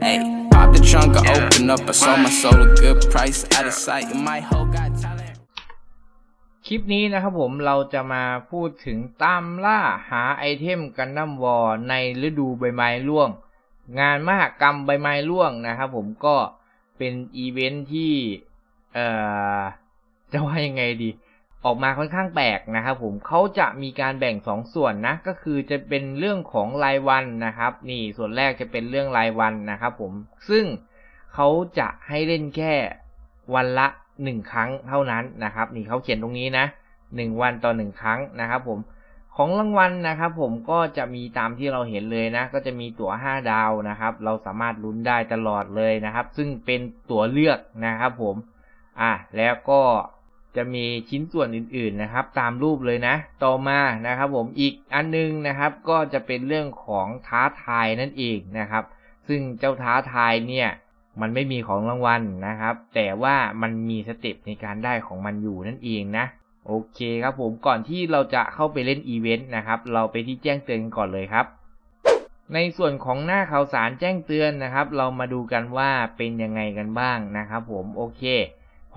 Hey, pop the trunk, I open up. I sold my soul a good price. Out of sight, and my hoe got talent. คลิปนี้นะครับผมเราจะมาพูดถึงตามล่าหาไอเทมกันดั้มวอร์ในฤดูใบไม้ร่วง งานมหกรรมใบไม้ร่วงนะครับผมก็เป็นอีเวนท์ที่ เอ่อ จะว่ายังไงดี ออกมาค่อนข้างแปลกนะครับผมเขาจะมีการแบ่งสองส่วนนะ ก็คือจะเป็นเรื่องของรายวันนะครับ นี่ส่วนแรกจะเป็นเรื่องรายวันนะครับผมซึ่งเขาจะให้เล่นแค่วันละหนึ่งครั้งเท่านั้นนะครับ นี่เขาเขียนตรงนี้นะหนึ่งวันต่อหนึ่งครั้งนะครับผมของรางวัลนะครับผมก็จะมีตามที่เราเห็นเลยนะ ก็จะมีตั๋ว 5 ดาวนะครับ เราสามารถลุ้นได้ตลอดเลยนะครับ ซึ่งเป็นตั๋วเลือกนะครับผมอะแล้วก็ จะมีชิ้นส่วนอื่นๆนะครับ ตามรูปเลยนะ ต่อมานะครับผมอีกอันนึงนะครับ ก็จะเป็นเรื่องของท้าทายนั่นเองนะครับ ซึ่งเจ้าท้าทายเนี่ยมันไม่มีของรางวัลนะครับ แต่ว่ามันมีสเต็ปในการได้ของมันอยู่นั่นเองนะโอเคครับผมก่อนที่เราจะเข้าไปเล่นอีเวนต์นะครับ เราไปที่แจ้งเตือนก่อนเลยครับ ในส่วนของหน้าข่าวสารแจ้งเตือนนะครับ เรามาดูกันว่าเป็นยังไงกันบ้างนะครับ ผมโอเค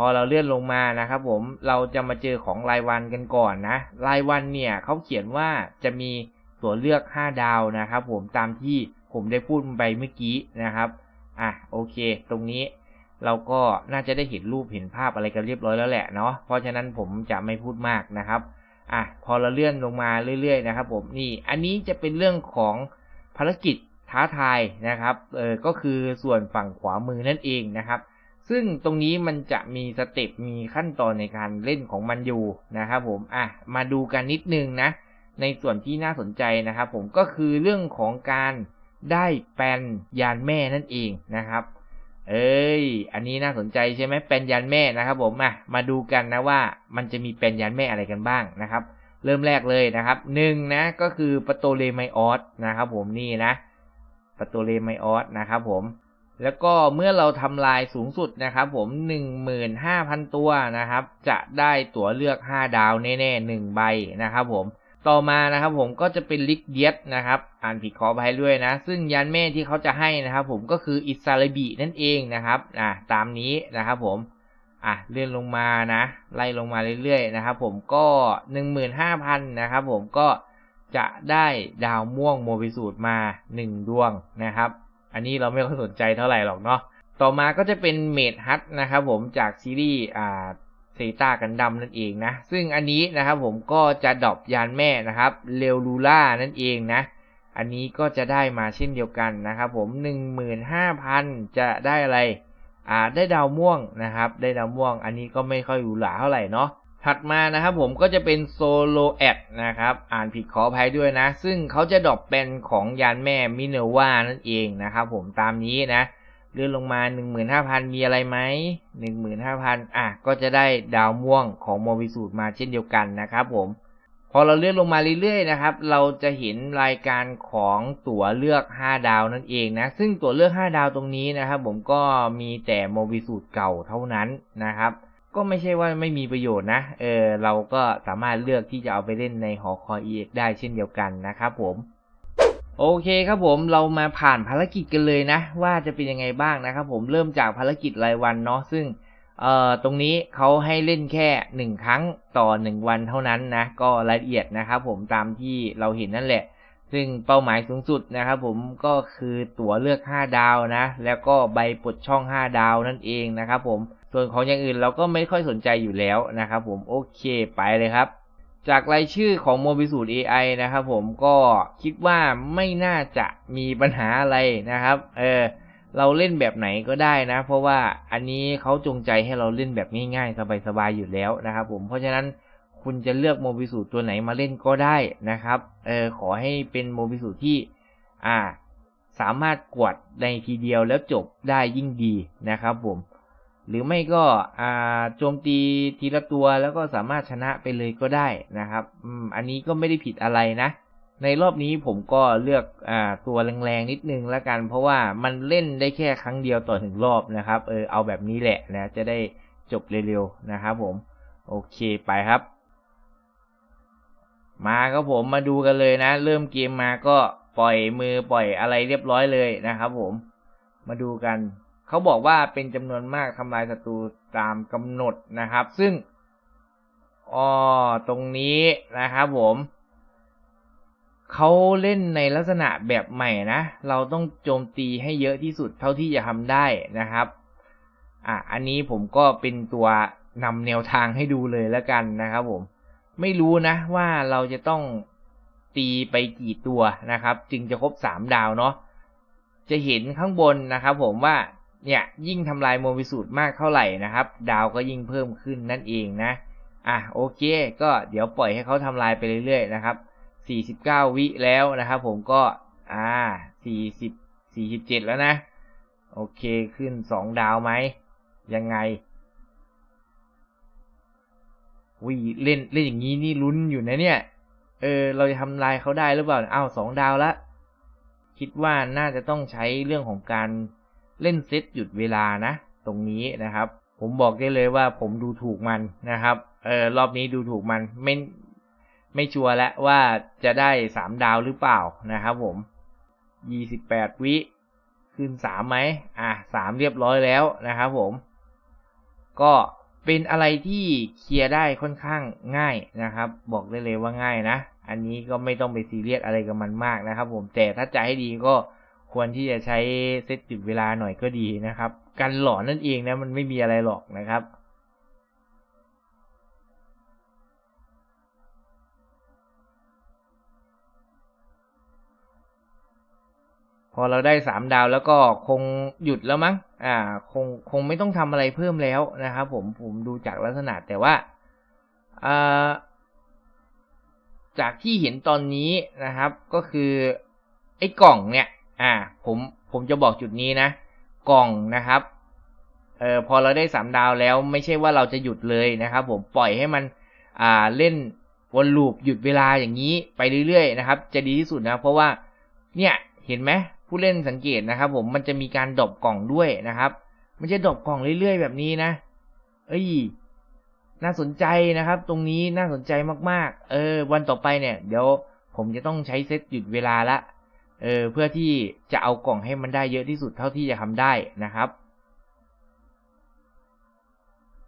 อเราเลื่อนลงมานะครับผมเราจะมาเจอของรายวันกันก่อนนะ รายวันเนี่ยเขาเขียนว่าจะมีตัวเลือก 5 ดาวนะครับผมตามที่ผมได้พูดไปเมื่อกี้นะครับอะโอเค ตรงนี้เราก็น่าจะได้เห็นรูปเห็นภาพอะไรกันเรียบร้อยแล้วแหละเนาะเพราะฉะนั้นผมจะไม่พูดมากนะครับอะพอเราเลื่อนลงมาเรื่อยๆนะครับผมนี่อันนี้จะเป็นเรื่องของภารกิจท้าทายนะครับเออก็คือส่วนฝั่งขวามือนั่นเองนะครับ ซึ่งตรงนี้มันจะมีสเต็ปมีขั้นตอนในการเล่นของมันอยู่นะครับผมอะมาดูกันนิดนึงนะ ในส่วนที่น่าสนใจนะครับผมก็คือเรื่องของการได้แปลนยานแม่นั่นเองนะครับ เอ้ย อันนี้น่าสนใจใช่ไหมแปลนยานแม่นะครับผมอะมาดูกันนะว่ามันจะมีแปลนยานแม่อะไรกันบ้างนะครับ เริ่มแรกเลยนะครับหนึ่งนะก็คือปโตเลไมออสนะครับผมนี่นะปโตเลไมออสนะครับผม แล้วก็เมื่อเราทำลายสูงสุดนะครับ ผมหนึ่งหมื่นห้าพันตัวนะครับ จะได้ตั๋วเลือกห้าดาวแน่ๆหนึ่งใบนะครับ ผมต่อมานะครับผมก็จะเป็นลิกเดียสนะครับ อ่านผิดขอไปด้วยนะ ซึ่งยันแม่ที่เขาจะให้นะครับ ผมก็คืออิสราบินั่นเองนะครับอ่าตามนี้นะครับผมอะเลื่อนลงมานะ ไล่ลงมาเรื่อยๆนะครับ ผมก็หนึ่งหมื่นห้าพันนะครับ ผมก็จะได้ดาวม่วงโมบิสูตรมาหนึ่งดวงนะครับ อันนี้เราไม่ค่อยสนใจเท่าไหร่หรอกเนาะต่อมาก็จะเป็นเมดฮัทนะครับผมจากซีรีส์อ่าเซตากันดำนั่นเองนะ ซึ่งอันนี้นะครับผมก็จะดรอปยานแม่นะครับเรลลูล่านั่นเองนะ อันนี้ก็จะได้มาเช่นเดียวกันนะครับผม 15,000 จะได้อะไรอ่าได้ดาวม่วงนะครับ ได้ดาวม่วง อันนี้ก็ไม่ค่อยหรูหราเท่าไหร่เนาะ ถัดมานะครับผมก็จะเป็นโซโลแอดนะครับ อ่านผิดขออภัยด้วยนะ ซึ่งเขาจะดรอปเป็นของยานแม่มิเนวานั่นเองนะครับผมตามนี้นะเลื่อนลงมา 15,000 มีอะไรไหม 15,000 อะ ก็จะได้ดาวม่วงของโมบิสูตรมาเช่นเดียวกันนะครับผม พอเราเลื่อนลงมาเรื่อยๆนะครับ เราจะเห็นรายการของตั๋วเลือก 5 ดาวนั่นเองนะ ซึ่งตั๋วเลือก 5 ดาวตรงนี้นะครับผมก็มีแต่โมบิสูตรเก่าเท่านั้นนะครับ ก็ไม่ใช่ว่าไม่มีประโยชน์นะ เออเราก็สามารถเลือกที่จะเอาไปเล่นในหอคอย EX ได้เช่นเดียวกันนะครับผม โอเคครับผมเรามาผ่านภารกิจกันเลยนะ ว่าจะเป็นยังไงบ้างนะครับผมเริ่มจากภารกิจรายวันเนาะซึ่งเอ่อตรงนี้เขาให้เล่นแค่หนึ่งครั้งต่อหนึ่งวันเท่านั้นนะ ก็รายละเอียดนะครับผมตามที่เราเห็นนั่นแหละ ซึ่งเป้าหมายสูงสุดนะครับผมก็คือตั๋วเลือก 5 ดาวนะ แล้วก็ใบปลดช่อง 5 ดาวนั่นเองนะครับผม ส่วนของอย่างอื่นเราก็ไม่ค่อยสนใจอยู่แล้วนะครับผมโอเคไปเลยครับ จากรายชื่อของโมบิสูตร AI นะครับผมก็คิดว่าไม่น่าจะมีปัญหาอะไรนะครับเออเราเล่นแบบไหนก็ได้นะ เพราะว่าอันนี้เขาจงใจให้เราเล่นแบบง่ายๆ สบายๆอยู่แล้วนะครับผมเพราะฉะนั้นคุณจะเลือกโมบิสูตรตัวไหนมาเล่นก็ได้นะครับเออขอให้เป็นโมบิสูตรที่อ่าสามารถกวดในทีเดียวแล้วจบได้ยิ่งดีนะครับผม หรือไม่ก็โจมตีทีละตัวแล้วก็สามารถชนะไปเลยก็ได้นะครับอันนี้ก็ไม่ได้ผิดอะไรนะ ในรอบนี้ผมก็เลือกอตัวแรงๆนิดนึงแล้วกัน เพราะว่ามันเล่นได้แค่ครั้งเดียวต่อหนึ่งรอบนะครับ เออเอาแบบนี้แหละนะ จะได้จบเร็วๆนะครับผม โอเคไปครับ มาครับผมมาดูกันเลยนะ เริ่มเกมมาก็ปล่อยมือปล่อยอะไรเรียบร้อยเลยนะครับผม มาดูกัน เขาบอกว่าเป็นจำนวนมากทำลายศัตรูตามกำหนดนะครับ ซึ่งอ๋อตรงนี้นะครับผมเขาเล่นในลักษณะแบบใหม่นะ เราต้องโจมตีให้เยอะที่สุดเท่าที่จะทำได้นะครับ อะ อันนี้ผมก็เป็นตัวนำแนวทางให้ดูเลยแล้วกันนะครับผม ไม่รู้นะว่าเราจะต้องตีไปกี่ตัวนะครับ จึงจะครบสามดาวเนาะ จะเห็นข้างบนนะครับผมว่า เนี่ยยิ่งทำลายโมบิสูตรมากเท่าไหร่นะครับ ดาวก็ยิ่งเพิ่มขึ้นนั่นเองนะ อะโอเค ก็เดี๋ยวปล่อยให้เขาทำลายไปเรื่อยๆนะครับ 49 วิแล้วนะครับผมก็อ่า40 47 แล้วนะ โอเคขึ้น 2 ดาวไหม ยังไงวิเล่นเล่นอย่างนี้นี่ลุ้นอยู่นะเนี่ย เออเราจะทำลายเขาได้หรือเปล่าอ้าวสองดาวละ คิดว่าน่าจะต้องใช้เรื่องของการ เล่นเซตหยุดเวลานะ ตรงนี้นะครับ ผมบอกได้เลยว่าผมดูถูกมันนะครับเออรอบนี้ดูถูกมันไม่ไม่ชัวร์แล้วว่าจะได้สามดาวหรือเปล่านะครับผมยี่สิบแปดวิขึ้นสามไหมอะสามเรียบร้อยแล้วนะครับผม ก็เป็นอะไรที่เคลียร์ได้ค่อนข้างง่ายนะครับ บอกได้เลยว่าง่ายนะ อันนี้ก็ไม่ต้องไปซีเรียสอะไรกับมันมากนะครับผมแต่ถ้าใจให้ดีก็ ควรที่จะใช้เซตจุดเวลาหน่อยก็ดีนะครับกันหลอนนั่นเองนะมันไม่มีอะไรหรอกนะครับพอเราได้สามดาวแล้วก็คงหยุดแล้วมั้ง อ่า คงคงไม่ต้องทำอะไรเพิ่มแล้วนะครับผม ผมดูจากลักษณะแต่ว่าอ่าจากที่เห็นตอนนี้นะครับ ก็คือไอ้กล่องเนี่ย อ่า ผมผมจะบอกจุดนี้นะ กล่องนะครับเออพอเราได้สามดาวแล้วไม่ใช่ว่าเราจะหยุดเลยนะครับผมปล่อยให้มันอ่าเล่นวนลูปหยุดเวลาอย่างนี้ไปเรื่อยๆนะครับ จะดีที่สุดนะเพราะว่าเนี่ยเห็นไหมผู้เล่นสังเกตนะครับ ผมมันจะมีการดรอปกล่องด้วยนะครับมันจะดรอปกล่องเรื่อยๆแบบนี้นะ เอ้ยน่าสนใจนะครับ ตรงนี้น่าสนใจมากๆ เออ วันต่อไปเนี่ย เดี๋ยวผมจะต้องใช้เซตหยุดเวลาละ เออเพื่อที่จะเอากล่องให้มันได้เยอะที่สุดเท่าที่จะทำได้นะครับ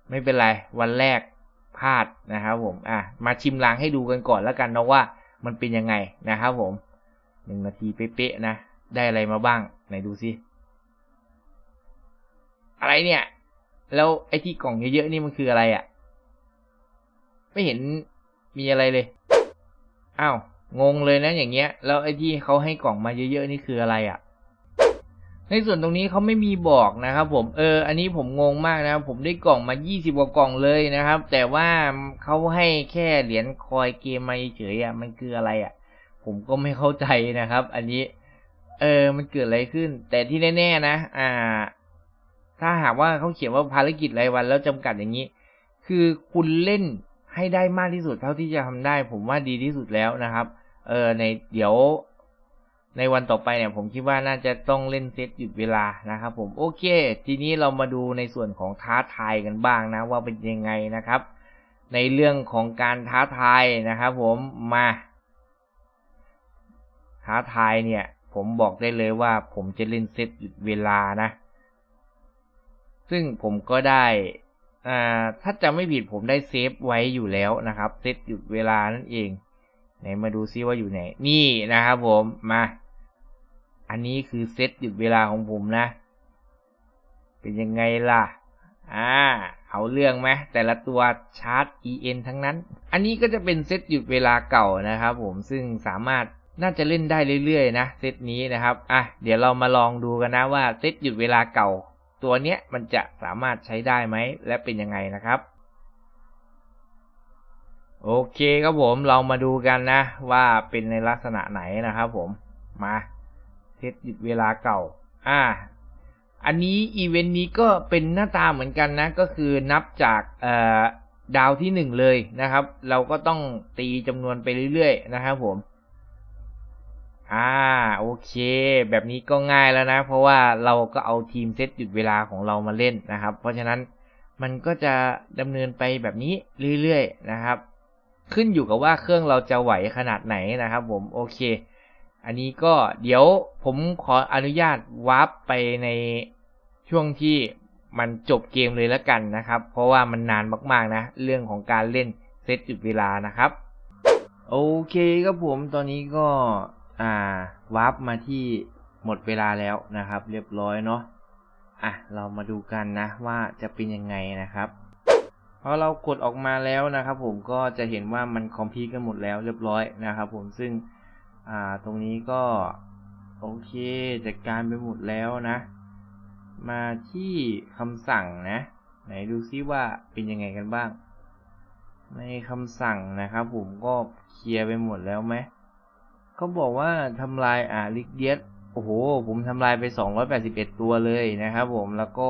ไม่เป็นไร วันแรกพลาดนะครับผมอะมาชิมล้างให้ดูกันก่อนแล้วกันนะว่ามันเป็นยังไงนะครับผมหนึ่งนาทีเป๊ะๆนะ ได้อะไรมาบ้าง ไหนดูซิอะไรเนี่ย แล้วไอ้ที่กล่องเยอะๆนี่มันคืออะไรอะ่ะ ไม่เห็นมีอะไรเลย อ้าว งงเลยนะอย่างเงี้ย แล้วไอ้ที่เขาให้กล่องมาเยอะๆนี่คืออะไรอะ่ะ ในส่วนตรงนี้เขาไม่มีบอกนะครับ ผม เออ อันนี้ผมงงมากนะ ผมได้กล่องมา 20กว่ากล่องเลยนะครับ แต่ว่าเขาให้แค่เหรียญคอยเกมมาเฉยๆอะ มันคืออะไรอะ ผมก็ไม่เข้าใจนะครับ อันนี้ เออ มันเกิดอะไรขึ้น แต่ที่แน่ๆนะ อ่า ถ้าหากว่าเขาเขียนว่าภารกิจรายวันแล้วจำกัดอย่างนี้ คือคุณเล่นให้ได้มากที่สุดเท่าที่จะทำได้ ผมว่าดีที่สุดแล้วนะครับ เออในเดี๋ยวในวันต่อไปเนี่ยผมคิดว่าน่าจะต้องเล่นเซตหยุดเวลานะครับผมโอเค ทีนี้เรามาดูในส่วนของท้าทายกันบ้างนะว่าเป็นยังไงนะครับ ในเรื่องของการท้าทายนะครับผมมาท้าทายเนี่ย ผมบอกได้เลยว่าผมจะเล่นเซตหยุดเวลานะ ซึ่งผมก็ได้อ่าถ้าจะไม่ผิดผมได้เซฟไว้อยู่แล้วนะครับเซตหยุดเวลานั่นเอง ไหนมาดูซิว่าอยู่ไหน นี่นะครับผมมา อันนี้คือเซตหยุดเวลาของผมนะ เป็นยังไงล่ะ อ่า เอาเรื่องไหมแต่ละตัวชาร์จ en ทั้งนั้น อันนี้ก็จะเป็นเซตหยุดเวลาเก่านะครับผมซึ่งสามารถน่าจะเล่นได้เรื่อยๆนะเซตนี้นะครับอะเดี๋ยวเรามาลองดูกันนะว่าเซตหยุดเวลาเก่า ตัวเนี้ยมันจะสามารถใช้ได้ไหมและเป็นยังไงนะครับ โอเคครับผมเรามาดูกันนะ ว่าเป็นในลักษณะไหนนะครับผมมาเซตหยุดเวลาเก่า อ่า อันนี้อีเวนต์นี้ก็เป็นหน้าตาเหมือนกันนะ ก็คือนับจากเอ่อดาวที่หนึ่งเลยนะครับ เราก็ต้องตีจำนวนไปเรื่อยๆนะครับผม อ่าโอเค แบบนี้ก็ง่ายแล้วนะ เพราะว่าเราก็เอาทีมเซตหยุดเวลาของเรามาเล่นนะครับ เพราะฉะนั้นมันก็จะดำเนินไปแบบนี้เรื่อยๆนะครับ ขึ้นอยู่กับว่าเครื่องเราจะไหวขนาดไหนนะครับผมโอเค อันนี้ก็เดี๋ยวผมขออนุญาตวาร์ปไปในช่วงที่มันจบเกมเลยแล้วกันนะครับ เพราะว่ามันนานมากๆนะ เรื่องของการเล่นเซตจุดเวลานะครับ โอเคครับผมตอนนี้ก็อ่าวาร์ปมาที่หมดเวลาแล้วนะครับ เรียบร้อยเนาะอะเรามาดูกันนะว่าจะเป็นยังไงนะครับ พอเรากดออกมาแล้วนะครับ ผมก็จะเห็นว่ามันคอมพิวกันหมดแล้วเรียบร้อยนะครับ ผมซึ่งอ่าตรงนี้ก็โอเคจัดการไปหมดแล้วนะ มาที่คำสั่งนะ ไหนดูซิว่าเป็นยังไงกันบ้าง ในคำสั่งนะครับ ผมก็เคลียร์ไปหมดแล้วไหมเขาบอกว่าทำลายอ่าลิกเดียสโอ้โห ผมทำลายไป 281 ตัวเลยนะครับ ผมแล้วก็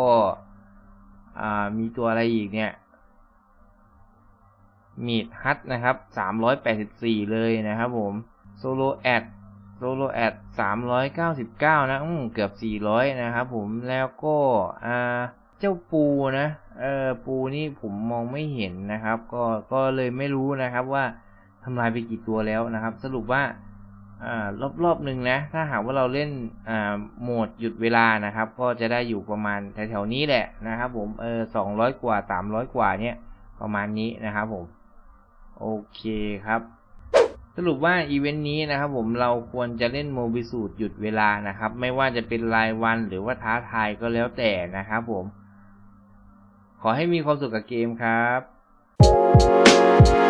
อ่ามีตัวอะไรอีกเนี่ย มีดฮัตนะครับ384 เลยนะครับผมโซโลแอดโซโลแอด399 นะอืมเกือบ 400 นะครับผมแล้วก็อ่าเจ้าปูนะเออปูนี่ผมมองไม่เห็นนะครับ ก็ก็เลยไม่รู้นะครับว่าทำลายไปกี่ตัวแล้วนะครับ สรุปว่าอ่ารอบรอบหนึ่งนะ ถ้าหากว่าเราเล่นอ่าโหมดหยุดเวลานะครับ ก็จะได้อยู่ประมาณแถวๆนี้แหละนะครับ ผมเออสองร้อยกว่าสามร้อยกว่าเนี่ยประมาณนี้นะครับผม โอเคครับ สรุปว่าอีเวนต์นี้นะครับผมเราควรจะเล่นโมบิสูตรหยุดเวลานะครับ ไม่ว่าจะเป็นรายวันหรือว่าท้าทายก็แล้วแต่นะครับผม ขอให้มีความสุขกับเกมครับ